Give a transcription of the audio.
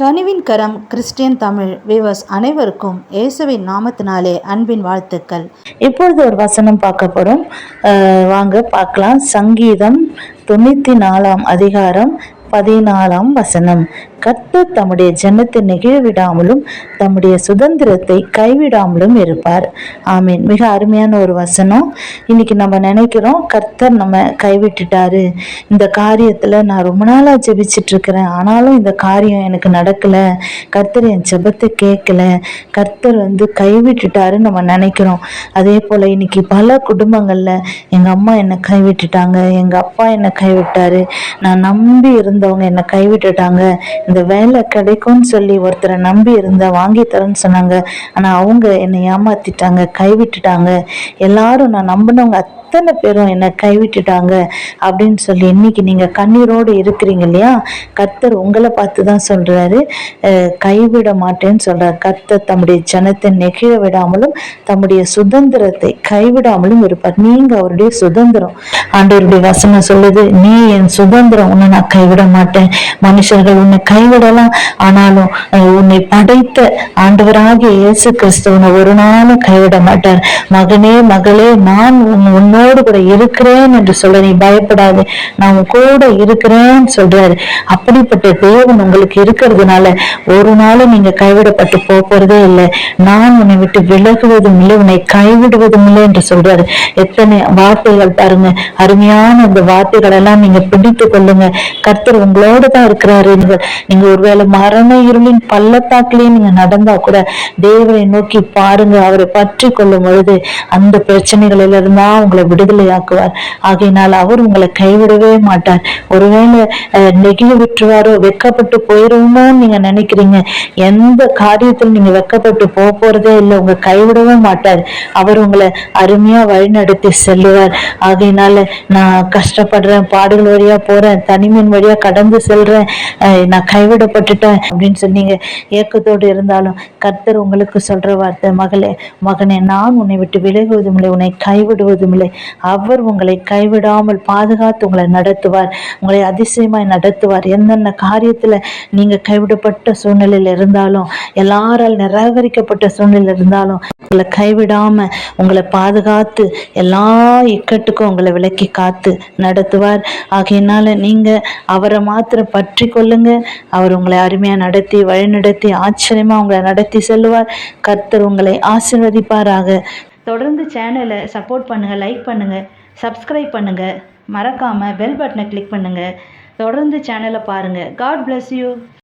கனிவின் கரம் Christian Tamil விவஸ் அனைவருக்கும் இயேசுவின் நாமத்தினாலே அன்பின் வாழ்த்துக்கள். இப்பொழுது ஒரு வசனம் பார்க்கப்படும் வாங்க பார்க்கலாம். சங்கீதம் தொண்ணூற்றி நாலாம் அதிகாரம் பதினாலாம் வசனம். கர்த்தர் தம்முடைய ஜனத்தை நெகிழ்விடாமலும் தம்முடைய சுதந்திரத்தை கைவிடாமலும் இருப்பார். ஆமீன். மிக அருமையான ஒரு வசனம். இன்னைக்கு நம்ம நினைக்கிறோம் கர்த்தர் நம்ம கைவிட்டுட்டாரு. இந்த காரியத்தில் நான் ரொம்ப நாளாக ஜெபிச்சுட்டு இருக்கிறேன் ஆனாலும் இந்த காரியம் எனக்கு நடக்கலை. கர்த்தர் என் ஜெபத்தை கேட்கல. கர்த்தர் வந்து கைவிட்டுட்டாருன்னு நம்ம நினைக்கிறோம். அதே போல் இன்னைக்கு பல குடும்பங்களில் எங்கள் அம்மா என்னை கைவிட்டுட்டாங்க. எங்கள் அப்பா என்னை கைவிட்டாரு. நான் நம்பி இருந்தவங்க என்னை கைவிட்டுட்டாங்க. இந்த வேலை கிடைக்கும்னு சொல்லி ஒருத்தரை நம்பி இருந்தேன் வாங்கி தரேன்னு சொன்னாங்க. ஆனால் அவங்க என்னை ஏமாத்திட்டாங்க கைவிட்டுட்டாங்க. எல்லாரும் நான் நம்பினவங்க அத்தனை பேரும் என்னை கைவிட்டுட்டாங்க அப்படின்னு சொல்லி இன்னைக்கு நீங்கள் கண்ணீரோடு இருக்கிறீங்க இல்லையா? கர்த்தர் உங்களை பார்த்து தான் சொல்கிறாரு கைவிட மாட்டேன்னு சொல்கிறார் கர்த்தர் தம்முடைய ஜனத்தை நெகிழ விடாமலும் தம்முடைய சுதந்திரத்தை கைவிடாமலும் இருப்பார். நீங்கள் அவருடைய சுதந்திரம். ஆண்டவருடைய வசனம் சொல்லுது நீ என் சுதந்திரம் உன்னை நான் கைவிட மாட்டேன். மனுஷர்கள் உன்னை கைவிடலாம். ஆனாலும் உன்னை படைத்த ஆண்டவராகிய இயேசு கிறிஸ்துவனை ஒரு நாளும் கைவிட மாட்டார். மகனே மகளே நான் உன்னோடு கூட இருக்கிறேன் என்று சொல்ல நீ பயப்படாது. நான் கூட இருக்கிறேன்னு சொல்றாரு. அப்படிப்பட்ட தேவன் உங்களுக்கு இருக்கிறதுனால ஒரு நாளும் நீங்க கைவிடப்பட்டு போறதே இல்லை. நான் உன்னை விட்டு விலகுவதும் இல்லை உன்னை கைவிடுவதும் இல்லை என்று சொல்றாரு. எத்தனை வார்த்தைகள் பாருங்க. அருமையான அந்த வார்த்தைகள் எல்லாம் நீங்க பிடித்து கொள்ளுங்க. கர்த்தர் உங்களோட தான் இருக்கிறாரு. நீங்க ஒருவேளை மரண இருளின் பள்ளத்தாக்கிலேயே நீங்க நடந்தா கூட தேவனை நோக்கி பாருங்க அவரை பற்றி கொள்ளும் பொழுது அந்த பிரச்சனைகளில் இருந்தா உங்களை விடுதலையாக்குவார். ஆகையினால் அவர் உங்களை கைவிடவே மாட்டார். ஒருவேளை நெகிழ விட்டுருவாரோ வெக்கப்பட்டு போயிருவோமோன்னு நீங்க நினைக்கிறீங்க எந்த காரியத்தில் நீங்க வெக்கப்பட்டு போக போறதே இல்லை உங்க கைவிடவே மாட்டார். அவர் உங்களை அருமையா வழிநடத்தி செல்லுவார். ஆகையினால நான் கஷ்டப்படுறேன் பாடுகள் வழியா போறேன் தனிமையின் வழியா கடந்து செல்றேன். நான் கைவிடப்பட்டுட்டேன் அப்படின்னு சொன்னீங்க ஏக்கத்தோடு இருந்தாலும் கர்த்தர் உங்களுக்கு சொல்ற வார்த்தை மகளே மகனே நான் உன்னை விட்டு விலகுவதும் இல்லை உன்னை கைவிடுவதும் இல்லை. அவர் உங்களை கைவிடாமல் பாதுகாத்து உங்களை நடத்துவார் உங்களை அதிசயமாய் நடத்துவார். என்னென்ன காரியத்துல நீங்க கைவிடப்பட்ட சூழ்நிலையில் இருந்தாலும் எல்லாரால் நிராகரிக்கப்பட்ட சூழ்நிலையில் இருந்தாலும் உங்களை கைவிடாம உங்களை பாதுகாத்து எல்லா இக்கட்டுக்கும் உங்களை விலக்கி காத்து நடத்துவார். ஆகையினால நீங்க அவரை மாத்திரம் பற்றி கொள்ளுங்க. அவர் உங்களை அருமையாக நடத்தி வழிநடத்தி ஆச்சரியமாக உங்களை நடத்தி செல்லுவார். கர்த்தர் உங்களை ஆசீர்வதிப்பாராக. தொடர்ந்து சேனலை சப்போர்ட் பண்ணுங்கள் லைக் பண்ணுங்கள் சப்ஸ்கிரைப் பண்ணுங்கள் மறக்காமல் பெல் பட்டனை கிளிக் பண்ணுங்கள் தொடர்ந்து சேனலை பாருங்கள் காட் பிளஸ் யூ